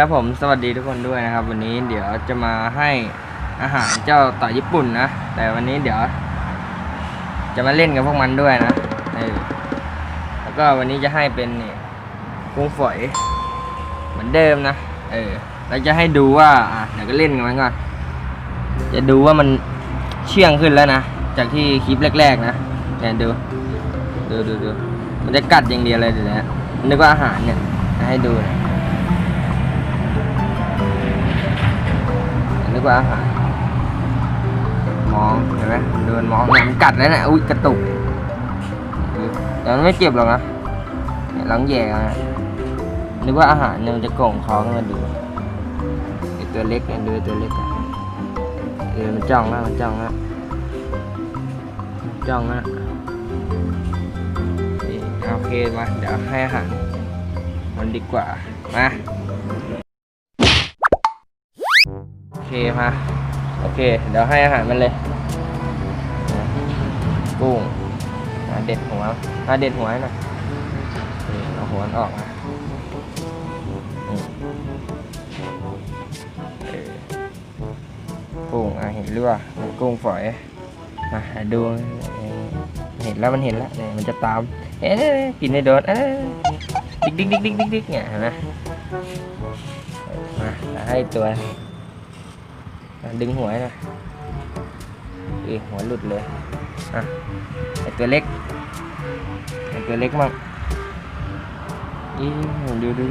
ครับผมสวัสดีทุกคนด้วยนะครับ วันนี้เดี๋ยวจะมาให้อาหารเจ้าต่อญี่ปุ่นนะ แต่วันนี้เดี๋ยว จะมาเล่นกับพวกมันด้วยนะเออแล้วก็วันนี้จะให้เป็นนี่กุ้งฝอยเหมือนเดิมนะเออเราจะให้ดูว่าอะเดี๋ยวก็เล่นกันมันก่อนจะดูว่ามันเชื่องขึ้นแล้วนะจากที่คลิปแรก ๆ นะเนี่ยดูดูดูดูมันจะกัดอย่างเดียวเลยเดี๋ยวนะนึกว่าอาหารเนี่ยให้ดูนะ กว่าอาหารมองเห็นไหมเดินมองเนี่ยมันกัดแล้วนะอุ้ยกระตุกแต่มันไม่เจ็บหรอกนะหลังแย่นะนึกว่าอาหารเนี่ยมันจะโก่งคอขึ้นมาดูไอตัวเล็กเนี่ยดูไอ้ตัวเล็กอะเออมันจ้องแล้วมันจ้องแล้วจ้องนี่โอเคมาเดี๋ยวให้อาหารมันดีกว่ามา เคมา โอเค เดี๋ยวให้อาหารมันเลย กุ้งอะเด็ดหัวอะเด็ดหัวหน่อยเอาหัวมันออกนะอืมเออกุ้งอะเห็นหรือเปล่ามันกุ้งฝอยอะดูเห็นแล้วมันเห็นแล้วเนี่ยมันจะตาม เอ๊ะกินไม่โดนเอ๊ะดิ๊กดิ๊กดิ๊กดิ๊กดิ๊กดิ๊กเนี่ยเห็นไหมมาให้ตัว ดึงหัวน่อยเอหัวหลุดเลยอะไอตัวเล็กไอตัวเล็กมั่งอีดูดู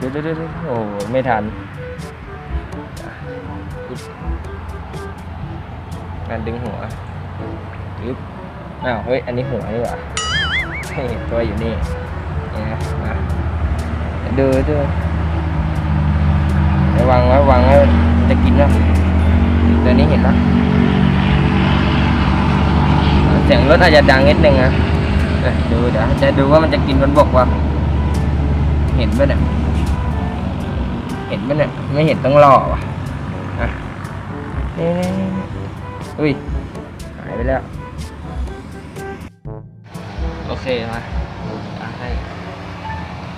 ดูดูดูดูโอ้ไม่ทันการดึงหัวยึบอ้าวเฮ้ยอันนี้หัวนี่หว่าให้เห็นตัวอยู่นี่เนี่ยนะมาดูดูระวังไว้ระวังไว้จะกินแล้ว ตัวนี้เห็นแล้วเสียงรถอาจจะดังนิดนึงนะเอ้ยดูเดี๋ยวจะดูว่ามันจะกินบนบกว่า เห็นไหมเนี่ยเห็นไหมเนี่ยไม่เห็นต้องรอว่ะนี่นี่อุ้ยหายไปแล้ว โอเคมาให้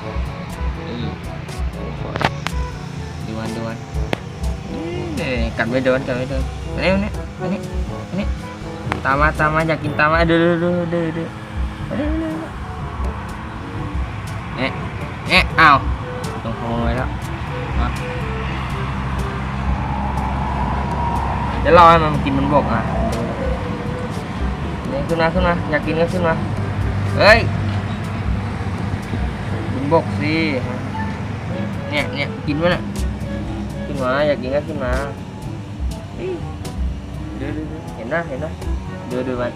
อือดวนดวนนี่ กัดไม่โดนกัดไม่โดนเร็วเนี่ยมานี่มานี่ตามมาตามมาอยากกินตามมาดูดูดูดูดูมาเร็วเร็วเอ๊ะเอ้าวตรงโอยแล้วมาเดี๋ยวรอให้มันกินบนบกอะนี่ขึ้นมาขึ้นมาอยากกินก็ขึ้นมาเฮ้ยกินบกสิเนี่ยเนี่ยกินวะเนี่ย ขึ้นมาอยากกินก็ขึ้นมาอิ๊ยดูดูดูเห็นนะเห็นนะดูดูมัน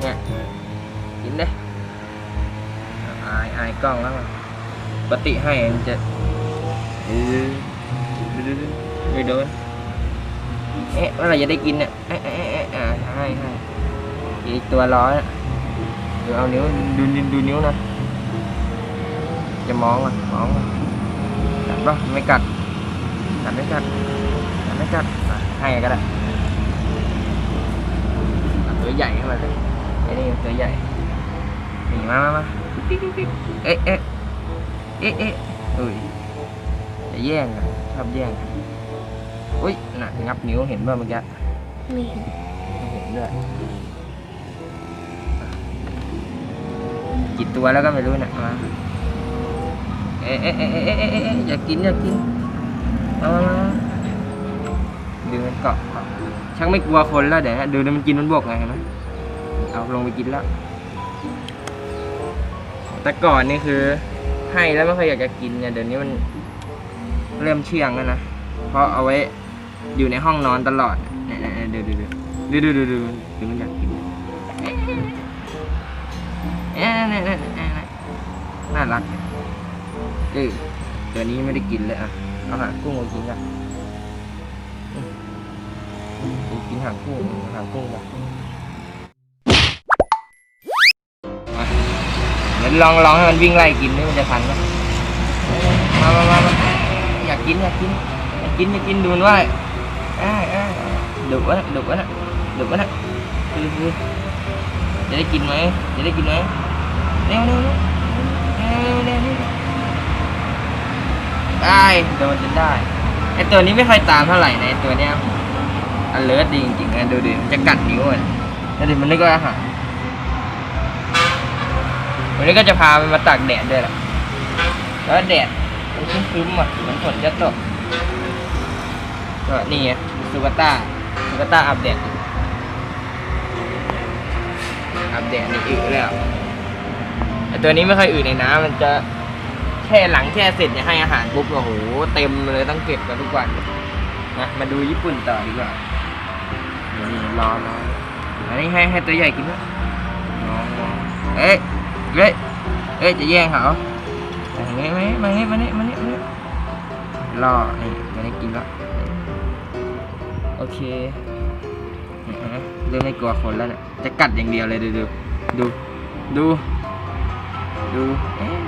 เนี่ยกินเลยอายอายกล้องแล้วมันปฏิให้มันจะดูดูดูดูไม่โดนเอ๊ะเมื่อไหรจะได้กินเนี่ยเอ๊ะเอ๊ะเอ๊ะอ่าให้ให้อีกตัวร้อยดูเอานิ้วดูดูดูนิ้วนะจะมองอะมองอะกัดปะไม่กัด กัดไม่กัดกัดไม่กัดอะให้ก็ได้เอาตัวใหญ่ขึ้นมาเลยไอ้นี่ตัวใหญ่นี่มามามาปิ๊กปิ๊กปิ๊กเอ๊ะเอ๊ะเอ๊ะเอ๊ะอุ้ยจะแย่งกันชอบแย่งกันอุ้ยน่ะงับนิ้วเห็นป่ะเมื่อกี้ไม่เห็นไม่เห็นด้วยกี่ตัวแล้วก็ไม่รู้นะมาเอ๊ะเอ๊ะเอ๊ะเอ๊ะเอ๊ะเอ๊ะเอ๊ะอยากกินอยากกิน ออดึงมันเกาะเกาะชักไม่กลัวคนแล้วเดี๋ยวดูมันกินมันบวกไงเห็นไหมเอาลงไปกินแล้ว แต่ก่อนนี่คือ ให้แล้วไม่ค่อยอยากจะกินเนี่ยเดี๋ยวนี้มันเริ่มเชียงแล้วนะ เพราะเอาไว้อยู่ในห้องนอนตลอดเนี่ยเดี๋ยวดูดูดูดูดูดูดูมันอยากกินน่ารักเออตัวนี้ไม่ได้กินเลยอะ อาหางกุ้งมากินอะอืมกินหางกุ้งหางกุ้งป่ะเดี๋ยวลองลองให้มันวิ่งไล่กินนี่มันจะทันไหมมามามาอยากกินอยากกินอยากกินอยากกินดูมันว่าอ่าอ่าดุวะดุวะนะดุวะนะคือคือจะได้กินไหมจะได้กินไหมเร็วเร็วเร็วเร็วเร็วเร็ว ไอ้โดนจนได้ไอตัวนี้ไม่ค่อยตามเท่าไหร่ในะไอตัวเนี้ยอันเลิศดีจริงๆนะดูดิมันจะกัดนิ้วมันแล้วดิมันนึกว่าอาหารวันนี้ก็จะพามันมาตากแดดด้วยแหละแล้วแดดมันคึ้มๆอะมือนฝนจะตกก็นี่ไงสุกาต้าสุกาต้าอัปเดตอัปเดตนี่อึแล้วไอตัวนี้ไม่ค่อยอืดในน้ำมันจะ แค่หลังแค่เสร็จเนี่ยให้อาหารปุ๊บโอ้โหเต็มเลยต้องเก็บกันทุกวันนะมาดูญี่ปุ่นต่อดีกว่าเดี๋ยวนี่รอรออันนี้ให้ให้ตัวใหญ่กินนะลองลอเอ้ยเอ้ยเอ้ยจะแย่งเขามาเนี้มาเนี้มาเนี้มาเนี้มาเนี้รอนี่มาเนี้กินละโอเคเห็นไหมเริ่มไม่กลัวคนแล้วเนี่ยจะกัดอย่างเดียวเลยดูดูดูดูดู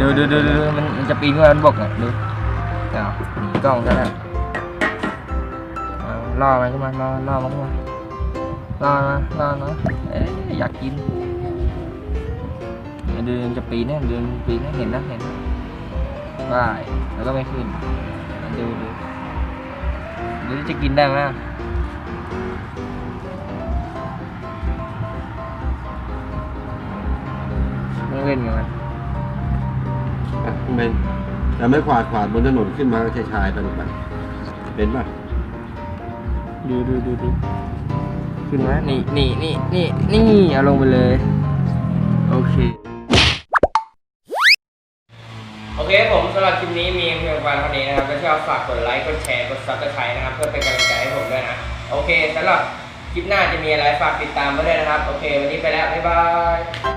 ดูดูดูดูมันมันจะปีนขึ้นมาบนบกอะดูเอาหนีกล้องซะแล้วเอาล่อมันขึ้นมาล่อล่อมันขึ้นมาล่อมาล่อมาเอ๊ะอยากกินเดินจะปีนเนี่ยเดินปีนเนี่ยเห็นนะเห็นนะว่ายแล้วก็ไม่ขึ้นดูดูดูจะกินได้ไหมต้องเล่นกันมัน เบนแต่ไม่ขวาดขวาดบนถนนขึ้นมาก็ชายๆไปหรือเปล่าเป็นป่ะดูดูดูดูขึ้นไหมนี่นี่นี่นี่นี่เอาลงไปเลย โอเค โอเคผมสำหรับคลิปนี้มีเพียงประมาณเท่านี้นะครับถ้าชอบฝากกดไลค์กดแชร์กดซับสไครต์นะครับ เพื่อเป็นกำลังใจให้ผมด้วยนะ โอเคสำหรับคลิปหน้าจะมีอะไรฝากติดตามไว้ด้วยนะครับ โอเค วันนี้ไปแล้ว บ๊ายบาย